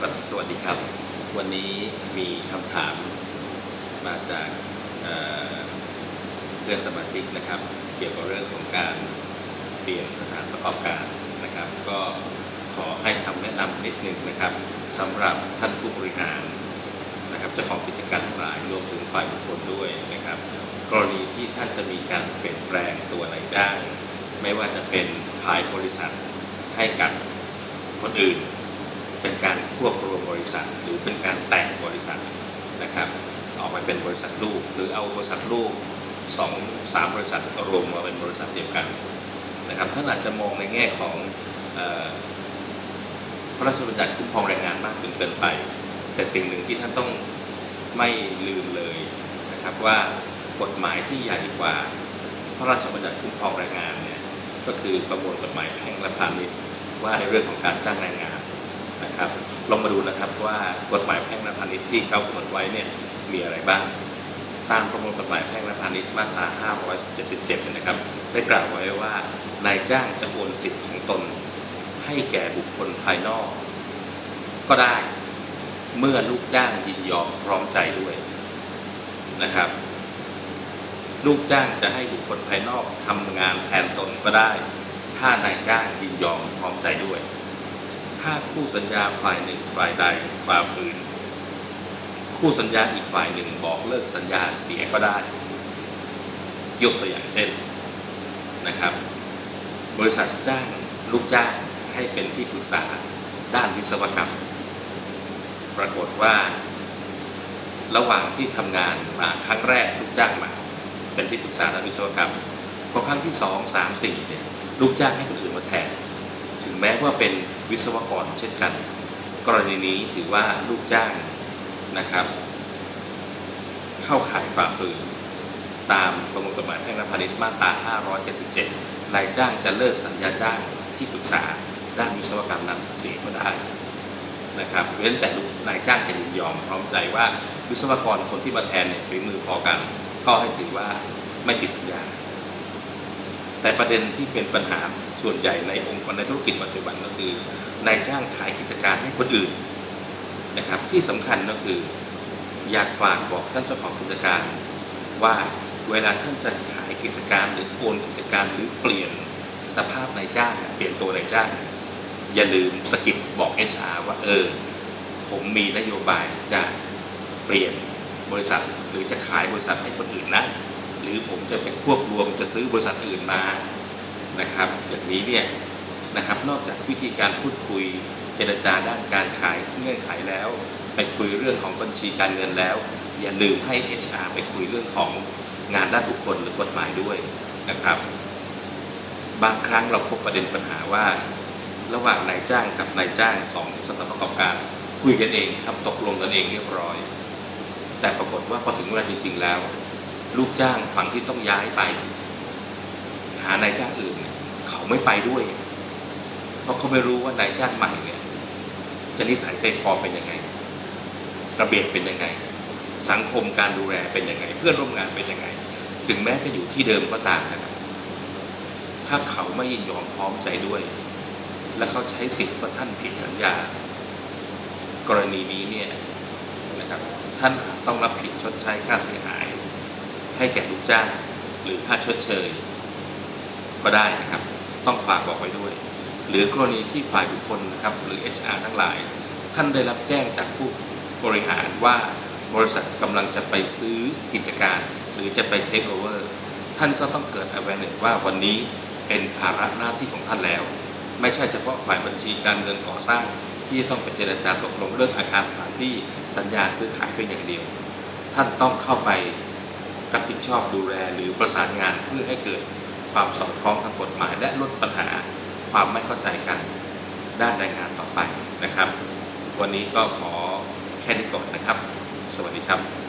วัสวัสดีครับ วันนี้มีคำถามมาจากเพื่อนสมาชิกนะครับ เกี่ยวกับเรื่องของการเปลี่ยนสถานประกอบการนะครับ ก็ขอให้คำแนะนำนิดหนึ่งนะครับสำหรับท่านผู้บริหารนะครับเจ้าของกิจการทั้งหลายรวมถึงฝ่ายบุคคลด้วยนะครับ กรณีที่ท่านจะมีการเปลี่ยนแปลงตัวนายจ้าง ไม่ว่าจะเป็นขายบริษัทให้กับคนอื่น เป็นการควบรวมบริษัท หรือเป็นการแต่งบริษัทนะครับออกมาเป็นบริษัทลูก หรือเอาบริษัทลูกสองสามบริษัทรวมมาเป็นบริษัทเดียวกันนะครับท่านอาจจะมองในแง่ของพระราชบัญญัติคุ้มครองแรงงานมากจนเกินไป แต่สิ่งหนึ่งที่ท่านต้องไม่ลืมเลยนะครับว่ากฎหมายที่ใหญ่กว่า พระราชบัญญัติคุ้มครองแรงงานเนี่ยก็คือประมวลกฎหมายแพ่งและพาณิชย์ว่าในเรื่องของการจ้างแรงงาน นะครับลองมาดูนะครับว่ากฎหมายแพ่งและพาณิชย์ที่เขากำหนดไว้เนี่ยมีอะไรบ้าง ตามประมวลกฎหมายแพ่งและพาณิชย์มาตรา 577เนี่ยนะครับ ได้กล่าวไว้ว่านายจ้างจะโอนสิทธิ์ของตน ให้แก่บุคคลภายนอก ก็ได้เมื่อลูกจ้างยินยอมพร้อมใจด้วยนะครับ ลูกจ้างจะให้บุคคลภายนอกทำงานแทนตนก็ได้ ถ้านายจ้างยินยอมพร้อมใจด้วย ถ้าคู่สัญญาฝ่ายหนึ่งฝ่ายใดฝ่าฝืน คู่สัญญาอีกฝ่ายหนึ่งบอกเลิกสัญญาเสียก็ได้ ยกตัวอย่างเช่นนะครับ บริษัทจ้างลูกจ้างให้เป็นที่ปรึกษาด้านวิศวกรรม ปรากฏว่า ระหว่างที่ทำงานมาครั้งแรกลูกจ้างมา เป็นที่ปรึกษาด้านวิศวกรรมพอครั้งที่สองสามสี่เนี่ยลูกจ้างให้คนอื่นมาแทน ถึงแม้ว่าเป็น วิศวกรเช่นกัน กรณีนี้ถือว่าลูกจ้างนะครับ เข้าข่ายฝ่าฝืน ตามประมวลกฎหมายแพ่งและพาณิชย์มาตรา 577 นายจ้างจะเลิกสัญญาจ้างที่ปรึกษาด้านวิศวกรรมนั้นเสียก็ได้นะครับเว้นแต่ลูกนายจ้างจะยินยอมพร้อมใจว่าวิศวกรคนที่มาแทนเนี่ยฝีมือพอกัน ก็ให้ถือว่าไม่ผิดสัญญา แต่ประเด็นที่เป็นปัญหาส่วนใหญ่ในองค์กรในธุรกิจปัจจุบันก็คือนายจ้างขายกิจการให้คนอื่นนะครับ ที่สำคัญก็คือ อยากฝากบอกท่านเจ้าของกิจการ ว่าเวลาท่านจะขายกิจการหรือโอนกิจการหรือเปลี่ยนสภาพนายจ้างเปลี่ยนตัวนายจ้างอย่าลืมสกิปบอกเอชาว่าเออ ผมมีนโยบายจะเปลี่ยนบริษัทหรือจะขายบริษัทให้คนอื่นนะ หรือผมจะไปควบรวมจะซื้อบริษัทอื่นมานะครับอย่างนี้เนี่ยนะครับนอกจากวิธีการพูดคุยเจรจาด้านการขายเงื่อนไขแล้ว ไปคุยเรื่องของบัญชีการเงินแล้ว อย่าลืมให้ HR ไปคุยเรื่องของงานด้านบุคคลหรือกฎหมายด้วยนะครับ บางครั้งเราพบประเด็นปัญหาว่า ระหว่างนายจ้างกับนายจ้างสองสถานประกอบการคุยกันเองครับตกลงกันเองเรียบร้อย แต่ปรากฏว่าพอถึงเวลาจริง ๆ แล้ว ลูกจ้างฝั่งที่ต้องย้ายไป หานายจ้างอื่นเนี่ยเขาไม่ไปด้วย เพราะเขาไม่รู้ว่านายจ้างใหม่เนี่ยจะนิสัยใจคอเป็นยังไง ระเบียบเป็นยังไง สังคมการดูแลเป็นยังไง เพื่อนร่วมงานเป็นยังไง ถึงแม้จะอยู่ที่เดิมก็ตามนะครับ ถ้าเขาไม่ยินยอมพร้อมใจด้วย และเขาใช้สิทธิ์ว่าท่านผิดสัญญา กรณีนี้เนี่ยนะครับท่านต้องรับผิดชดใช้ค่าเสียหาย ให้แก่ลูกจ้าง หรือค่าชดเชย ก็ได้นะครับ ต้องฝากบอกไว้ด้วย หรือกรณีที่ฝ่ายบุคคลนะครับ หรือ HR ทั้งหลาย ท่านได้รับแจ้งจากผู้บริหารว่าบริษัทกำลังจะไปซื้อกิจการ หรือจะไปเทคโอเวอร์ท่านก็ต้องเกิด awareness ว่าวันนี้เป็นภาระหน้าที่ของท่านแล้ว ไม่ใช่เฉพาะฝ่ายบัญชีการเงินก่อสร้างที่ต้องไปเจรจาตกลงเรื่องอาคารสถานที่สัญญาซื้อขายเพียงอย่างเดียว ท่านต้องเข้าไป รับผิดชอบดูแลหรือประสานงานเพื่อให้เกิดความสอดคล้องทางกฎหมาย และลดปัญหาความไม่เข้าใจกันด้านแรงงานต่อไปนะครับ วันนี้ก็ขอแค่นี้ก่อนนะครับ สวัสดีครับ